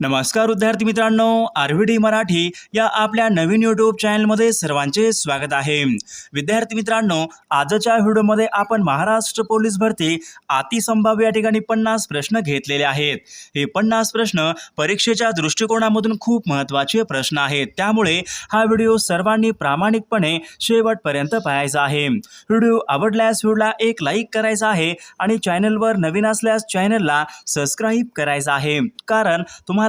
नमस्कार विद्यार्थी मित्रांनो आर व्ही डी मराठी या आपल्या नवीन यूट्यूब चॅनलमध्ये सर्वांचे स्वागत आहे. विद्यार्थी मित्रांनो आजच्या व्हिडिओमध्ये आपण महाराष्ट्र पोलीस भरती अतिसंभाव्य या ठिकाणी पन्नास प्रश्न घेतलेले आहेत. हे पन्नास प्रश्न परीक्षेच्या दृष्टिकोनामधून खूप महत्त्वाचे प्रश्न आहेत. त्यामुळे हा व्हिडिओ सर्वांनी प्रामाणिकपणे शेवटपर्यंत पाहायचा आहे. व्हिडिओ आवडल्यास व्हिडिओला एक लाईक करायचा आहे आणि चॅनलवर नवीन असल्यास चॅनलला सबस्क्राईब करायचं आहे. कारण तुम्हाला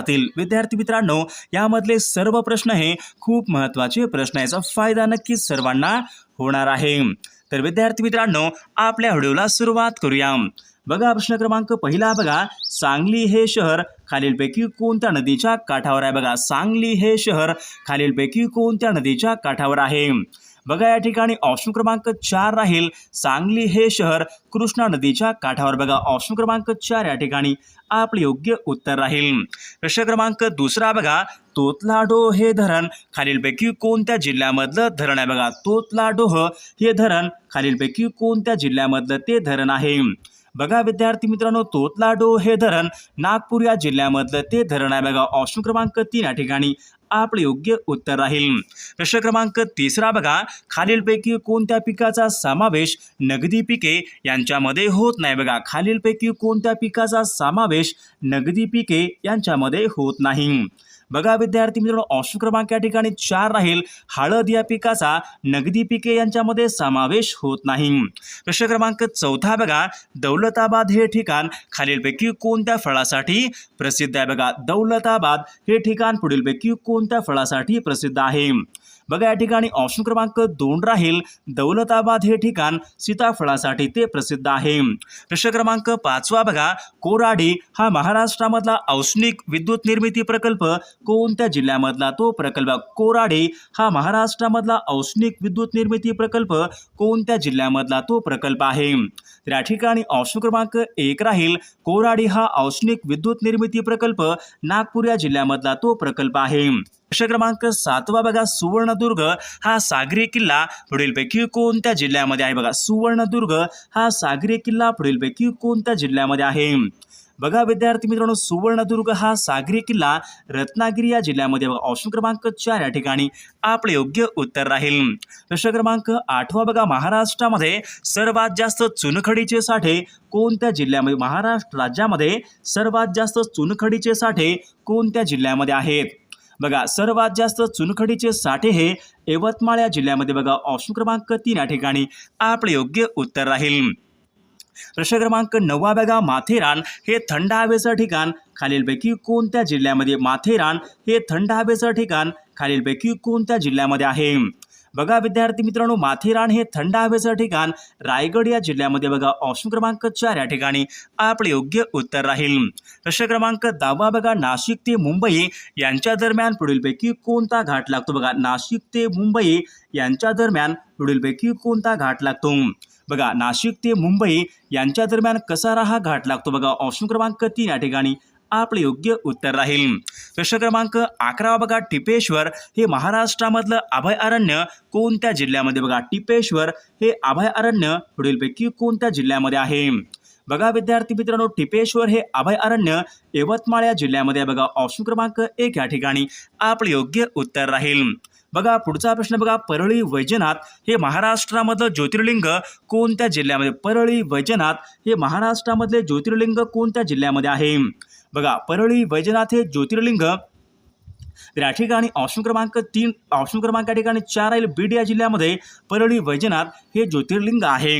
जातील. विद्यार्थी मित्रांनो यामधले सर्व प्रश्न हे खूप महत्त्वाचे प्रश्न याचा फायदा नक्कीच सर्वांना होणार आहे. तर विद्यार्थी मित्रांनो आपल्या व्हिडिओला सुरुवात करूया. बघा प्रश्न क्रमांक पहिला बघा. सांगली हे शहर खालीलपैकी कोणत्या नदीच्या काठावर आहे? बघा सांगली हे शहर खालीलपैकी कोणत्या नदीच्या काठावर आहे? बघा या ठिकाणी ऑप्शन क्रमांक चार राहील सांगली हे शहर कृष्णा नदीच्या काठावर. बघा ऑप्शन क्रमांक चार या ठिकाणी आपले योग्य उत्तर राहील. प्रश्न क्रमांक दुसरा बघा तोतलाडो हे धरण खालीलपैकी कोणत्या जिल्ह्यामधलं धरण आहे? बघा तोतलाडोह हे धरण खालीलपैकी कोणत्या जिल्ह्यामधलं ते धरण आहे? बघा विद्यार्थी मित्रांनो तोतलाडो हे धरण नागपूर या जिल्ह्यामधलं ते धरण आहे. बघा ऑप्शन क्रमांक तीन या ठिकाणी आपले योग्य उत्तर राहील. प्रश्न क्रमांक तिसरा बघा खालीलपैकी कोणत्या पिकाचा समावेश नगदी पिके यांच्यामध्ये होत नाही? बघा खालीलपैकी कोणत्या पिकाचा समावेश नगदी पिके यांच्यामध्ये होत नाही? बघा विद्यार्थी मित्रांनो ऑप्शन क्रमांक या ठिकाणी चार राहील. हळद या पिकाचा नगदी पिके यांच्यामध्ये समावेश होत नाही. प्रश्न क्रमांक चौथा बघा. दौलताबाद हे ठिकाण खालीलपैकी कोणत्या फळासाठी प्रसिद्ध आहे? बघा दौलताबाद हे ठिकाण पुढीलपैकी कोणत्या फळासाठी प्रसिद्ध आहे? बघा या ठिकाणी ऑप्शन क्रमांक दोन राहील. दौलताबाद हे ठिकाण सीताफळासाठी ते प्रसिद्ध आहे. प्रश्न क्रमांक पाचवा बघा कोराडी हा महाराष्ट्रामधला औष्णिक विद्युत निर्मिती प्रकल्प. कोणत्या जिल्ह्यामधला तो प्रकल्प? कोराडी हा महाराष्ट्रामधला औष्णिक विद्युत निर्मिती प्रकल्प. कोणत्या जिल्ह्यामधला तो प्रकल्प आहे? तर या ठिकाणी ऑप्शन क्रमांक एक राहील. कोराडी हा औष्णिक विद्युत निर्मिती प्रकल्प. नागपूर या जिल्ह्यामधला तो प्रकल्प आहे. प्रश्न क्रमांक सातवा बघा सुवर्णदुर्ग हा सागरी किल्ला पुढीलपैकी कोणत्या जिल्ह्यामध्ये आहे? बघा सुवर्णदुर्ग हा सागरी किल्ला पुढीलपैकी कोणत्या जिल्ह्यामध्ये आहे? बघा विद्यार्थी मित्रांनो सुवर्णदुर्ग हा सागरी किल्ला रत्नागिरी या जिल्ह्यामध्ये बघा ऑप्शन क्रमांक चार या ठिकाणी आपले योग्य उत्तर राहील. प्रश्न क्रमांक आठवा बघा महाराष्ट्रामध्ये सर्वात जास्त चुनखडीचे साठे कोणत्या जिल्ह्यामध्ये? महाराष्ट्र राज्यामध्ये सर्वात जास्त चुनखडीचे साठे कोणत्या जिल्ह्यामध्ये आहेत? बघा सर्वात जास्त चुनखडीचे साठे हे यवतमाळ या जिल्ह्यामध्ये बघा. ऑप्शन क्रमांक तीन या ठिकाणी आपले योग्य उत्तर राहील. प्रश्न क्रमांक नववा बघा माथेरान हे थंड हवेचं ठिकाण. खालीलपैकी कोणत्या जिल्ह्यामध्ये माथेरान हे थंड हवेचं ठिकाण? खालीलपैकी कोणत्या जिल्ह्यामध्ये आहे? बघा विद्यार्थी मित्रांनो माथेरान हे थंड हवेचं ठिकाण. रायगड या जिल्ह्यामध्ये बघा ऑप्शन क्रमांक चार या ठिकाणी आपले योग्य उत्तर राहील. प्रश्न क्रमांक दहावा बघा नाशिक ते मुंबई यांच्या दरम्यान पुढीलपैकी कोणता घाट लागतो? बघा नाशिक ते मुंबई यांच्या दरम्यान पुढीलपैकी कोणता घाट लागतो? बघा नाशिक ते मुंबई यांच्या दरम्यान कसारा हा घाट लागतो? बघा ऑप्शन क्रमांक तीन या ठिकाणी आपलं योग्य उत्तर राहील. प्रश्न क्रमांक अकरावा बघा टिपेश्वर हे महाराष्ट्रामधलं अभयारण्य कोणत्या जिल्ह्यामध्ये बघा? टिपेश्वर हे अभयारण्य पुढीलपैकी कोणत्या जिल्ह्यामध्ये आहे? बघा विद्यार्थी मित्रांनो टिपेश्वर हे अभयारण्य यवतमाळ या जिल्ह्यामध्ये आहे बघा. ऑप्शन क्रमांक एक या ठिकाणी आपलं योग्य उत्तर राहील. बघा पुढचा प्रश्न बघा. परळी वैजनाथ हे महाराष्ट्रामधलं ज्योतिर्लिंग कोणत्या जिल्ह्यामध्ये? परळी वैजनाथ हे महाराष्ट्रामधले ज्योतिर्लिंग कोणत्या जिल्ह्यामध्ये आहे? बघा परळी वैजनाथ हे ज्योतिर्लिंग. तर या ठिकाणी ऑप्शन क्रमांक तीन ऑप्शन क्रमांक या ठिकाणी चार राहील बीड या जिल्ह्यामध्ये परळी वैजनाथ हे ज्योतिर्लिंग आहे.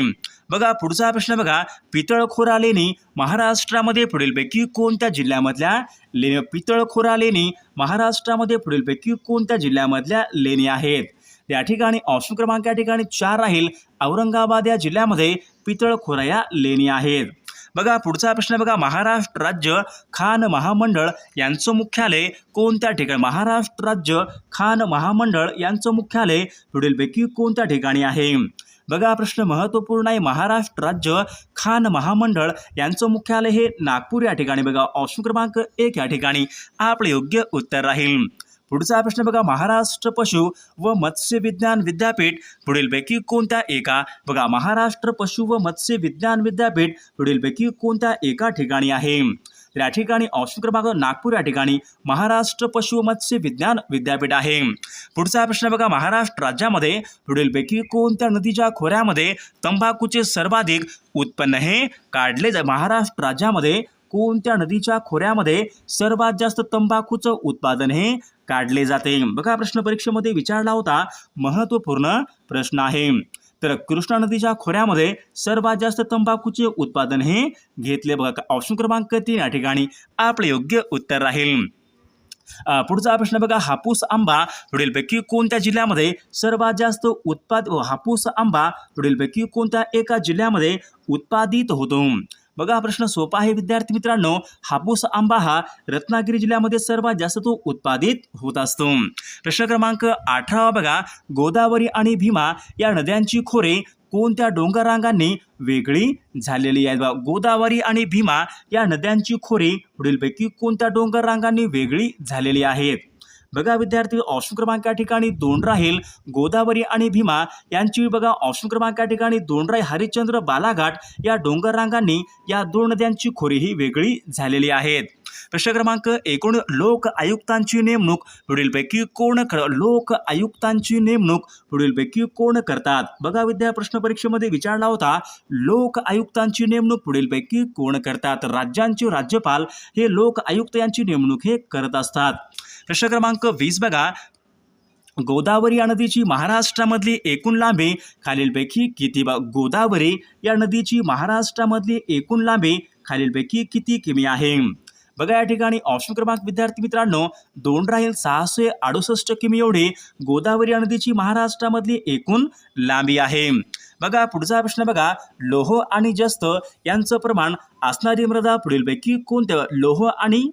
बघा पुढचा प्रश्न बघा. पितळखोरा लेणी महाराष्ट्रामध्ये पुढीलपैकी कोणत्या जिल्ह्यामधल्या ले पितळखोरा लेणी महाराष्ट्रामध्ये पुढीलपैकी कोणत्या जिल्ह्यामधल्या लेणी आहेत? या ठिकाणी ऑप्शन क्रमांक या ठिकाणी चार राहील. औरंगाबाद या जिल्ह्यामध्ये पितळखोरा या लेणी आहेत. बघा पुढचा प्रश्न बघा. महाराष्ट्र राज्य खान महामंडळ यांचं मुख्यालय कोणत्या ठिकाणी? महाराष्ट्र राज्य खान महामंडळ यांचं मुख्यालय पुढीलपैकी कोणत्या ठिकाणी आहे? बघा प्रश्न महत्त्वपूर्ण आहे. महाराष्ट्र राज्य खान महामंडळ यांचं मुख्यालय हे नागपूर या ठिकाणी बघा. ऑप्शन क्रमांक एक या ठिकाणी. आपले योग्य उत्तर राहील. पुढचा प्रश्न बघा महाराष्ट्र पशु व मत्स्य विज्ञान विद्यापीठ पुढीलपैकी कोणत्या एका? बघा महाराष्ट्र पशु व मत्स्य विज्ञान विद्यापीठ पुढीलपैकी कोणत्या एका ठिकाणी आहे? तर या ठिकाणी ऑप्शन क्रमांक नागपूर या ठिकाणी महाराष्ट्र पशु मत्स्य विज्ञान विद्यापीठ आहे. पुढचा प्रश्न बघा महाराष्ट्र राज्यामध्ये पुढीलपैकी कोणत्या नदीच्या खोऱ्यामध्ये तंबाखूचे सर्वाधिक उत्पन्न हे काढले जा महाराष्ट्र राज्यामध्ये कोणत्या नदीच्या खोऱ्यामध्ये सर्वात जास्त तंबाखूचं उत्पादन हे काढले जाते. बघा प्रश्न परीक्षेमध्ये विचारला होता महत्त्वपूर्ण प्रश्न आहे. तर कृष्णा नदीच्या खोऱ्यामध्ये सर्वात जास्त तंबाखूचे उत्पादन हे घेतले. बघा ऑप्शन क्रमांक तीन या ठिकाणी आपले योग्य उत्तर राहील. पुढचा प्रश्न बघा हापूस आंबा पुढीलपैकी कोणत्या जिल्ह्यामध्ये सर्वात जास्त उत्पाद हापूस आंबा पुढीलपैकी कोणत्या एका जिल्ह्यामध्ये उत्पादित होतो? बघा हा प्रश्न सोपा आहे विद्यार्थी मित्रांनो. हापूस आंबा हा रत्नागिरी जिल्ह्यामध्ये सर्वात जास्त तो उत्पादित होत असतो. प्रश्न क्रमांक अठरावा बघा. गोदावरी आणि भीमा या नद्यांची खोरे कोणत्या डोंगररांगांनी वेगळी झालेली आहेत? बा गोदावरी आणि भीमा या नद्यांची खोरे पुढीलपैकी कोणत्या डोंगर रांगांनी वेगळी झालेली आहेत? बघा विद्यार्थी ऑप्शन क्रमांक या ठिकाणी दोन राहील गोदावरी आणि भीमा. यांची बघा ऑप्शन क्रमांक या ठिकाणी दोन राही हरिश्चंद्र बालाघाट या डोंगर रांगांनी या दोन नद्यांची खोरी ही वेगळी झालेली आहेत. प्रश्न क्रमांक एकूण लोक आयुक्तांची नेमणूक. पुढीलपैकी कोण लोक आयुक्तांची नेमणूक. पुढीलपैकी कोण करतात? बघा विद्या प्रश्न परीक्षेमध्ये विचारला होता. लोक आयुक्तांची नेमणूक. पुढीलपैकी कोण करतात? राज्यांचे राज्यपाल हे लोक आयुक्त यांची नेमणूक हे करत असतात. प्रश्न क्रमांक वीस बघा. गोदावरी या नदीची महाराष्ट्रामधली एकूण लांबी खालीलपैकी किती बा गोदावरी या नदीची महाराष्ट्रामधली एकूण लांबी खालीलपैकी किती किमी आहे? बघा या ठिकाणी ऑप्शन क्रमांक विद्यार्थी मित्रांनो दोन राहील सहाशे अडुसष्ट किमी एवढी गोदावरी या नदीची महाराष्ट्रामधली एकूण लांबी आहे. बघा पुढचा प्रश्न बघा. लोह आणि जस्त यांचं प्रमाण असणारी मृदा पुढीलपैकी कोणत्या लोह आणि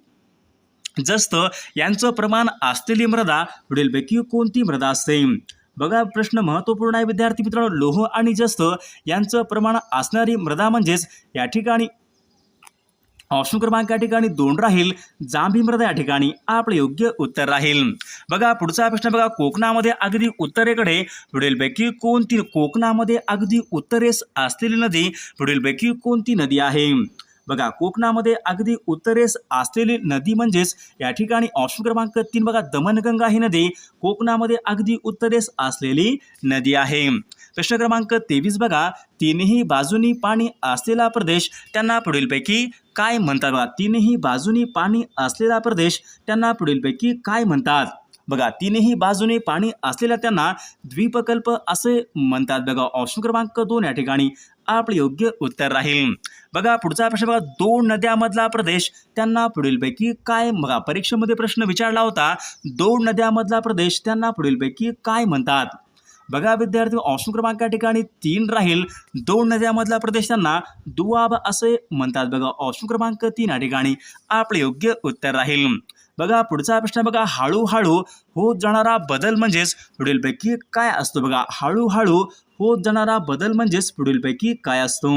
जस्त यांचं प्रमाण असलेली मृदा पुढीलपैकी कोणती मृदा असते? बघा प्रश्न महत्त्वपूर्ण आहे विद्यार्थी मित्रांनो. लोह आणि जस्त यांचं प्रमाण असणारी मृदा म्हणजेच या ठिकाणी ऑप्शन क्रमांक या ठिकाणी दोन राहील जांभी मृदा या ठिकाणी आपले योग्य उत्तर राहील. बघा पुढचा प्रश्न बघा कोकणामध्ये अगदी उत्तरेकडे पुढीलपैकी कोणती कोकणामध्ये अगदी उत्तरेस असलेली नदी पुढीलपैकी कोणती नदी आहे? बघा कोकणामध्ये अगदी उत्तरेस असलेली नदी म्हणजेच या ठिकाणी ऑप्शन क्रमांक तीन बघा दमनगंगा ही नदी कोकणामध्ये अगदी उत्तरेस असलेली नदी आहे. प्रश्न क्रमांक तेवीस बघा तीनही बाजूनी पाणी असलेला प्रदेश त्यांना पुढीलपैकी काय म्हणतात बघा? तीनही बाजूनी पाणी असलेला प्रदेश त्यांना पुढीलपैकी काय म्हणतात? बघा तीनही बाजूने पाणी असलेल्या त्यांना द्वीपकल्प असे म्हणतात बघा. ऑप्शन क्रमांक दोन या ठिकाणी आपले योग्य उत्तर राहील. बघा पुढचा प्रश्न बघा. दोन नद्यामधला प्रदेश. त्यांना पुढीलपैकी काय बघा परीक्षेमध्ये प्रश्न विचारला होता. दोन नद्यामधला प्रदेश त्यांना पुढीलपैकी काय म्हणतात? बघा विद्यार्थी ऑप्शन क्रमांक या ठिकाणी तीन राहील. दोन नद्यामधला प्रदेश त्यांना दुआब असे म्हणतात. बघा ऑप्शन क्रमांक तीन या ठिकाणी आपले योग्य उत्तर राहील. बघा पुढचा प्रश्न बघा हळूहळू होत जाणारा बदल म्हणजेच पुढीलपैकी काय असतो बघा? हळूहळू होत जाणारा बदल म्हणजेच पुढीलपैकी काय असतो?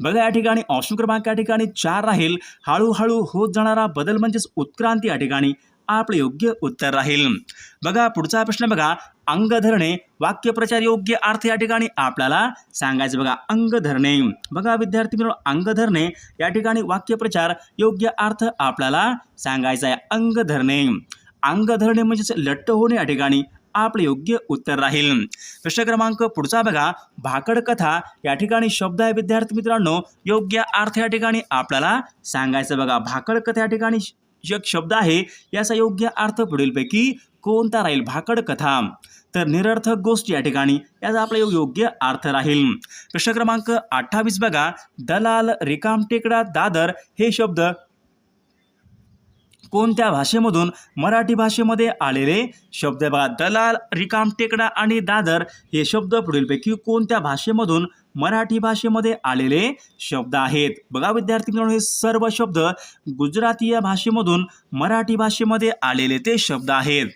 बघा या ठिकाणी ऑप्शन क्रमांक या ठिकाणी चार राहील. हळूहळू होत जाणारा बदल म्हणजेच उत्क्रांती या ठिकाणी आपले योग्य उत्तर राहील. बघा पुढचा प्रश्न बघा. अंग धरणे वाक्यप्रचार योग्य अर्थ या ठिकाणी आपल्याला सांगायचं बघा अंग धरणे बघा विद्यार्थी मित्रांनो अंग धरणे या ठिकाणी वाक्यप्रचार योग्य अर्थ आपल्याला सांगायचा आहे. अंग धरणे अंग धरणे म्हणजेच लट्ट होणे या ठिकाणी आपले योग्य उत्तर राहील. प्रश्न क्रमांक पुढचा बघा भाकड कथा या ठिकाणी शब्द आहे विद्यार्थी मित्रांनो योग्य अर्थ या ठिकाणी आपल्याला सांगायचं बघा. भाकड कथा या ठिकाणी एक शब्द आहे याचा योग्य अर्थ पुढीलपैकी कोणता राहील भाकड कथा? तर निरर्थक गोष्ट या ठिकाणी याचा आपला योग्य अर्थ राहील. प्रश्न क्रमांक अठ्ठावीस बघा. दलाल रिकामटेकडा दादर हे शब्द कोणत्या भाषेमधून मराठी भाषेमध्ये आलेले? शब्द बघा दलाल रिकामटेकडा आणि दादर हे शब्द पुढीलपैकी कोणत्या भाषेमधून मराठी भाषेमध्ये आलेले शब्द आहेत? बघा विद्यार्थी मित्रांनो हे सर्व शब्द गुजराती या भाषेमधून मराठी भाषेमध्ये आलेले ते शब्द आहेत.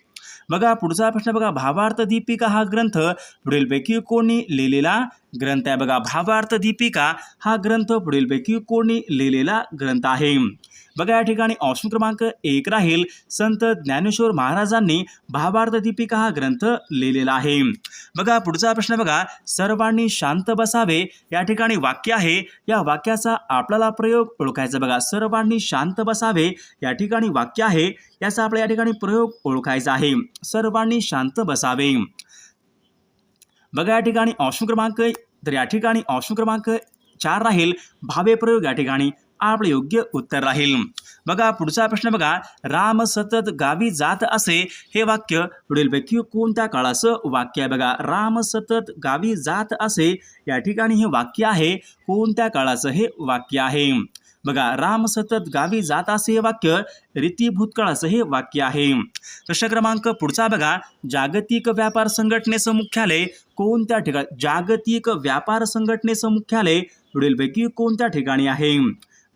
बघा पुढचा प्रश्न बघा. भावार्थ दीपिका हा ग्रंथ पुढीलपैकी कोणी लिहिलेला ग्रंथ आहे बघा भावार्थ दीपिका हा ग्रंथ पुढीलपैकी कोणी लिहिलेला ग्रंथ आहे. बघा या ठिकाणी ऑप्शन क्रमांक एक राहील. संत ज्ञानेश्वर महाराजांनी भावार्थ दीपिका हा ग्रंथ लिहिलेला आहे. बघा पुढचा प्रश्न बघा. सर्वांनी शांत बसावे या ठिकाणी वाक्य आहे. या वाक्याचा आपल्याला प्रयोग ओळखायचा बघा. सर्वांनी शांत बसावे या ठिकाणी वाक्य आहे. याचा आपल्या या ठिकाणी प्रयोग ओळखायचा आहे. सर्वांनी शांत बसावे. बघा या ठिकाणी ऑप्शन क्रमांक तर या ठिकाणी ऑप्शन क्रमांक चार राहील. भावे प्रयोग या ठिकाणी आपले योग्य उत्तर राहील. बघा पुढचा प्रश्न बघा. राम सतत गावी जात असे हे वाक्य पुढीलपैकी कोणत्या काळाचं वाक्य आहे? बघा राम सतत गावी जात असे या ठिकाणी हे वाक्य आहे. कोणत्या काळाचं हे वाक्य आहे? बघा राम सतत गावी जात असे हे वाक्य रीती भूतकाळाचं हे वाक्य आहे. प्रश्न क्रमांक पुढचा बघा जागतिक व्यापार संघटनेचं मुख्यालय कोणत्या ठिकाणी? जागतिक व्यापार संघटनेचं मुख्यालय पुढीलपैकी कोणत्या ठिकाणी आहे?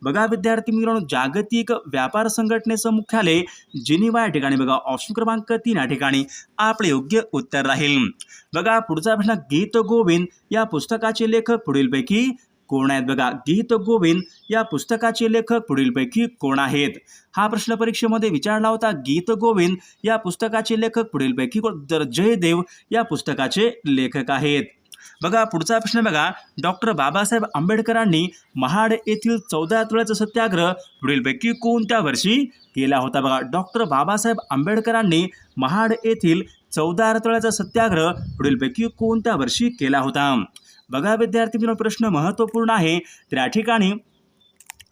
बघा विद्यार्थी मित्रांनो जागतिक व्यापार संघटनेचं मुख्यालय जिनिवा या ठिकाणी बघा ऑप्शन क्रमांक तीन या ठिकाणी. आपले योग्य उत्तर राहील. बघा पुढचा प्रश्न गीत गोविंद या पुस्तकाचे लेखक पुढीलपैकी कोण आहेत बघा? गीत गोविंद या पुस्तकाचे लेखक पुढीलपैकी कोण आहेत? हा प्रश्न परीक्षेमध्ये विचारला होता. गीत गोविंद या पुस्तकाचे लेखक पुढीलपैकी कोण? तर जयदेव या पुस्तकाचे लेखक आहेत. बघा पुढचा प्रश्न बघा. डॉक्टर बाबासाहेब आंबेडकरांनी महाड येथील चौदा तोळ्याचा सत्याग्रह पुढीलपैकी कोणत्या वर्षी केला होता? बघा डॉक्टर बाबासाहेब आंबेडकरांनी महाड येथील चौदा तोळ्याचा सत्याग्रह पुढीलपैकी कोणत्या वर्षी केला होता? बघा विद्यार्थी मित्रांनो प्रश्न महत्त्वपूर्ण आहे. तर या ठिकाणी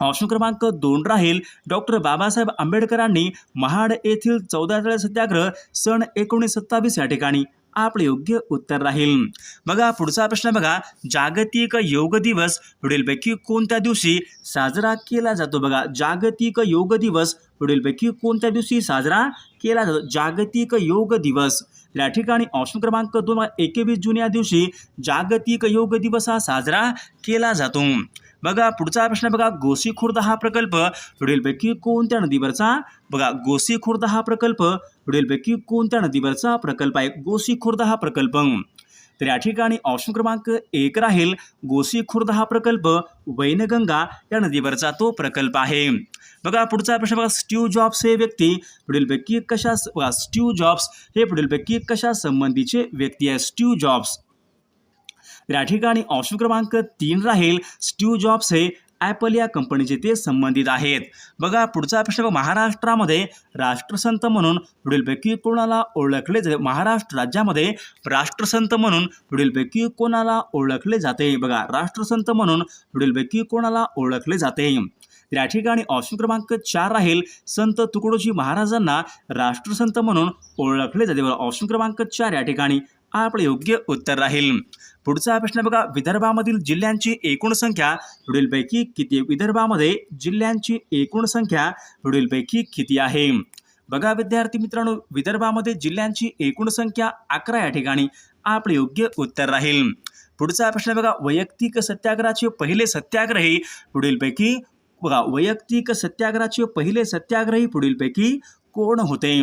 ऑप्शन क्रमांक दोन राहील. डॉक्टर बाबासाहेब आंबेडकरांनी महाड येथील चौदा तळ सत्याग्रह सन एकोणीस सत्तावीस या ठिकाणी आपले योग्य उत्तर राहील. बघा पुढचा प्रश्न बघा. जागतिक योग दिवस पुढीलपैकी कोणत्या दिवशी साजरा केला जातो? बघा जागतिक योग दिवस पुढीलपैकी कोणत्या दिवशी साजरा केला जातो? जागतिक योग दिवस. या ठिकाणी ऑप्शन क्रमांक दोन एकवीस जून या दिवशी जागतिक योग दिवस हा साजरा केला जातो. बघा पुढचा प्रश्न बघा. गोसी खुर्द हा प्रकल्प पुढीलपैकी कोणत्या नदीवरचा? बघा गोसी खुर्द हा प्रकल्प पुढीलपैकी कोणत्या नदीवरचा प्रकल्प आहे? गोसी खुर्द हा प्रकल्प. तर या ठिकाणी ऑप्शन क्रमांक एक राहील. गोसी खुर्द हा प्रकल्प वैनगंगा या नदीवरचा तो प्रकल्प आहे. बघा पुढचा प्रश्न बघा. स्टीव जॉब्स हे व्यक्ती. पुढीलपैकी कशा बघा स्टीव जॉब्स हे पुढीलपैकी कशा संबंधीचे व्यक्ती आहे? स्टीव जॉब्स तर या ठिकाणी ऑप्शन क्रमांक तीन राहील. स्टीव जॉब्स हे ॲपल या कंपनीचे ते संबंधित आहेत. बघा पुढचा प्रश्न महाराष्ट्रामध्ये राष्ट्रसंत म्हणून पुढीलपैकी कोणाला ओळखले जाते? महाराष्ट्र राज्यामध्ये राष्ट्रसंत म्हणून पुढीलपैकी कोणाला ओळखले जाते? बघा राष्ट्रसंत म्हणून पुढीलपैकी कोणाला ओळखले जाते? तर या ठिकाणी ऑप्शन क्रमांक चार राहील. संत तुकडोजी महाराजांना राष्ट्रसंत म्हणून ओळखले जाते. बघा ऑप्शन क्रमांक चार या ठिकाणी. आपले योग्य उत्तर राहील. पुढचा प्रश्न बघा विदर्भामधील जिल्ह्यांची एकूण संख्या पुढीलपैकी किती? विदर्भामध्ये जिल्ह्यांची एकूण संख्या पुढीलपैकी किती आहे? बघा विद्यार्थी मित्रांनो विदर्भामध्ये जिल्ह्यांची एकूण संख्या अकरा या ठिकाणी. आपले योग्य उत्तर राहील. पुढचा प्रश्न बघा वैयक्तिक सत्याग्रहाचे पहिले सत्याग्रही पुढीलपैकी बघा वैयक्तिक सत्याग्रहाचे पहिले सत्याग्रही पुढीलपैकी कोण होते?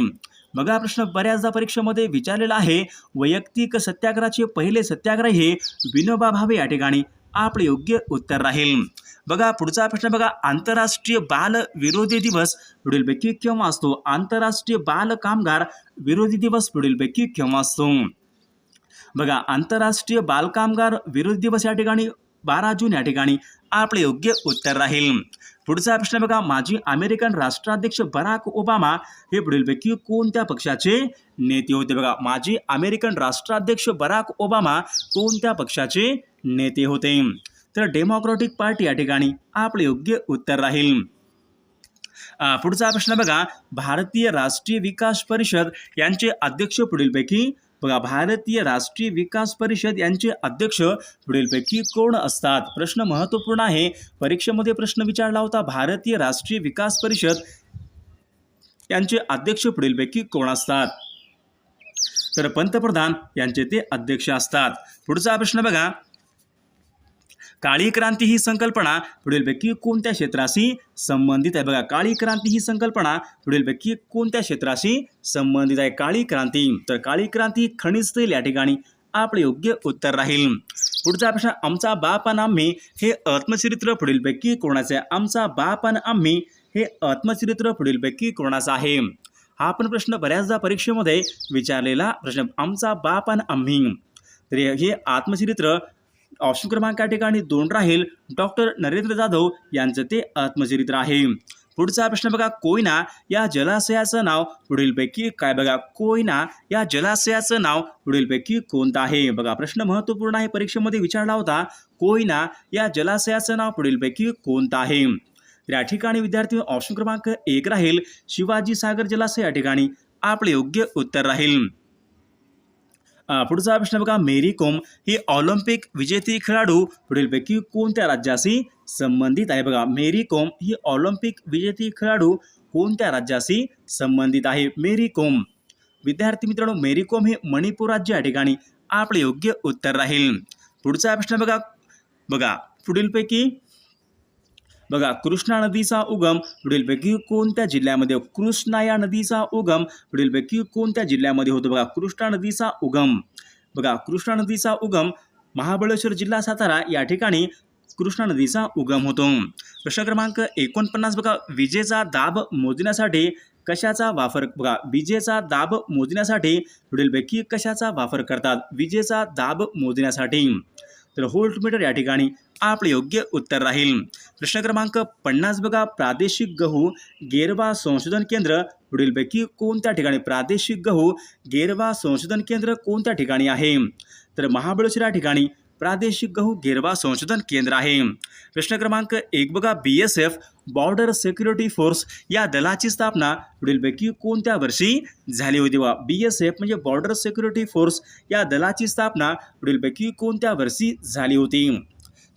बघा प्रश्न बऱ्याचदा परीक्षेमध्ये विचारलेला आहे. वैयक्तिक सत्याग्रहाचे पहिले सत्याग्रही हे विनोबा भावे या ठिकाणी आपले योग्य उत्तर राहील. बघा पुढचा प्रश्न बघा. आंतरराष्ट्रीय बाल विरोधी दिवस पुढीलपैकी केव्हा असतो? आंतरराष्ट्रीय बाल कामगार विरोधी दिवस पुढीलपैकी केव्हा असतो? बघा आंतरराष्ट्रीय बालकामगार विरोधी दिवस या ठिकाणी बारा जून या ठिकाणी आपले योग्य उत्तर राहील. पुढचा प्रश्न बघा माजी अमेरिकन राष्ट्राध्यक्ष बराक ओबामा हे पुढीलपैकी कोणत्या पक्षाचे नेते होते बघा? माजी अमेरिकन राष्ट्राध्यक्ष बराक ओबामा कोणत्या पक्षाचे नेते होते? तर डेमोक्रॅटिक पार्टी या ठिकाणी आपले योग्य उत्तर राहील. पुढचा प्रश्न बघा भारतीय राष्ट्रीय विकास परिषद यांचे अध्यक्ष पुढीलपैकी बघा भारतीय राष्ट्रीय विकास परिषद यांचे अध्यक्ष पुढीलपैकी कोण असतात? प्रश्न महत्त्वपूर्ण आहे. परीक्षेमध्ये प्रश्न विचारला होता. भारतीय राष्ट्रीय विकास परिषद यांचे अध्यक्ष पुढीलपैकी कोण असतात? तर पंतप्रधान यांचे ते अध्यक्ष असतात. पुढचा प्रश्न बघा. काळी क्रांती ही संकल्पना पुढीलपैकी कोणत्या क्षेत्राशी संबंधित आहे? बघा काळी क्रांती ही संकल्पना पुढीलपैकी कोणत्या क्षेत्राशी संबंधित आहे? काळी क्रांती. तर काळी क्रांती खनिज तेल या ठिकाणी आपले योग्य उत्तर राहील. पुढचा प्रश्न आमचा बाप आणि आम्ही हे आत्मचरित्र पुढीलपैकी कोणाचे? आहे आमचा बाप आणि आम्ही हे आत्मचरित्र पुढीलपैकी कोणाचं आहे? हा पण प्रश्न बऱ्याचदा परीक्षेमध्ये विचारलेला प्रश्न आमचा बाप आणि आम्ही. तर हे आत्मचरित्र ऑप्शन क्रमांक या ठिकाणी दोन राहील. डॉक्टर नरेंद्र जाधव यांचं ते आत्मचरित्र आहे पुढचा प्रश्न बघा कोयना या जलाशयाचं नाव पुढीलपैकी काय बघा? कोयना या जलाशयाचं नाव पुढीलपैकी कोणतं आहे? बघा प्रश्न महत्त्वपूर्ण आहे. परीक्षेमध्ये विचारला होता कोयना या जलाशयाचं नाव पुढीलपैकी कोणतं आहे? या ठिकाणी विद्यार्थी ऑप्शन क्रमांक एक राहील. शिवाजी सागर जलाशय या ठिकाणी आपले योग्य उत्तर राहील. पुढचा प्रश्न बघा मेरी कोम ही ऑलिम्पिक विजेती खेळाडू पुढीलपैकी कोणत्या राज्याशी संबंधित आहे? बघा मेरी कोम ही ऑलिम्पिक विजेती खेळाडू कोणत्या राज्याशी संबंधित आहे? मेरी कोम. विद्यार्थी मित्रांनो मेरी कोम हे मणिपूर राज्य या ठिकाणी आपले योग्य उत्तर राहील. पुढचा प्रश्न बघा बघा पुढीलपैकी बघा कृष्णा नदीचा उगम पुढीलपैकी कोणत्या जिल्ह्यामध्ये? कृष्णा या नदीचा उगम पुढीलपैकी कोणत्या जिल्ह्यामध्ये होतो? बघा कृष्णा नदीचा उगम. बघा कृष्णा नदीचा उगम महाबळेश्वर जिल्हा सातारा या ठिकाणी कृष्णा नदीचा उगम होतो. प्रश्न क्रमांक एकोणपन्नास बघा विजेचा दाब मोजण्यासाठी कशाचा वापर बघा विजेचा दाब मोजण्यासाठी पुढीलपैकी कशाचा वापर करतात? विजेचा दाब मोजण्यासाठी. तर होल्टमीटर या ठिकाणी आपले योग्य उत्तर राहील. प्रश्न क्रमांक पन्नास बघा. प्रादेशिक गहू गेरवा संशोधन केंद्र. पुढीलपैकी कोणत्या ठिकाणी प्रादेशिक गहू गेरवा संशोधन केंद्र कोणत्या ठिकाणी आहे? तर महाबळेश्वर या ठिकाणी प्रादेशिक गहू गेरवा संशोधन केंद्र आहे. प्रश्न क्रमांक एक बघा. B S F border security force या दलाची स्थापना पुढीलपैकी कोणत्या वर्षी झाली होती वा बी एस एफ म्हणजे बॉर्डर सिक्युरिटी फोर्स या दलाची स्थापना पुढीलपैकी कोणत्या वर्षी झाली होती?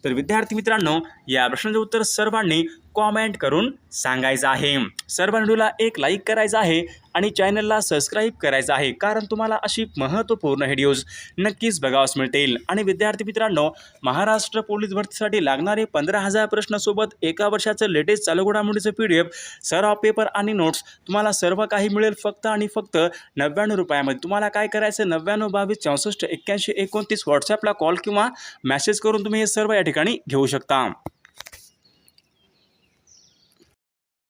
तर विद्यार्थी मित्रांनो या प्रश्नाचं उत्तर सर्वांनी कॉमेंट करून सांगायचं आहे. सर्व व्हिडिओला एक लाईक करायचं आहे आणि चॅनलला सबस्क्राईब करायचं आहे. कारण तुम्हाला अशी महत्त्वपूर्ण व्हिडिओज नक्कीच बघावस मिळतील. आणि विद्यार्थी मित्रांनो महाराष्ट्र पोलीस भरतीसाठी लागणारे पंधरा हजार प्रश्नासोबत एका वर्षाचं लेटेस्ट चालू घडामोडीचं पी डी एफ सराव पेपर आणि नोट्स तुम्हाला सर्व काही मिळेल फक्त आणि फक्त नव्याण्णव रुपयामध्ये. तुम्हाला काय करायचं? नव्याण्णव बावीस चौसष्ट एक्क्याऐंशी एकोणतीस व्हॉट्सॲपला कॉल किंवा मेसेज करून तुम्ही हे सर्व या ठिकाणी घेऊ शकता.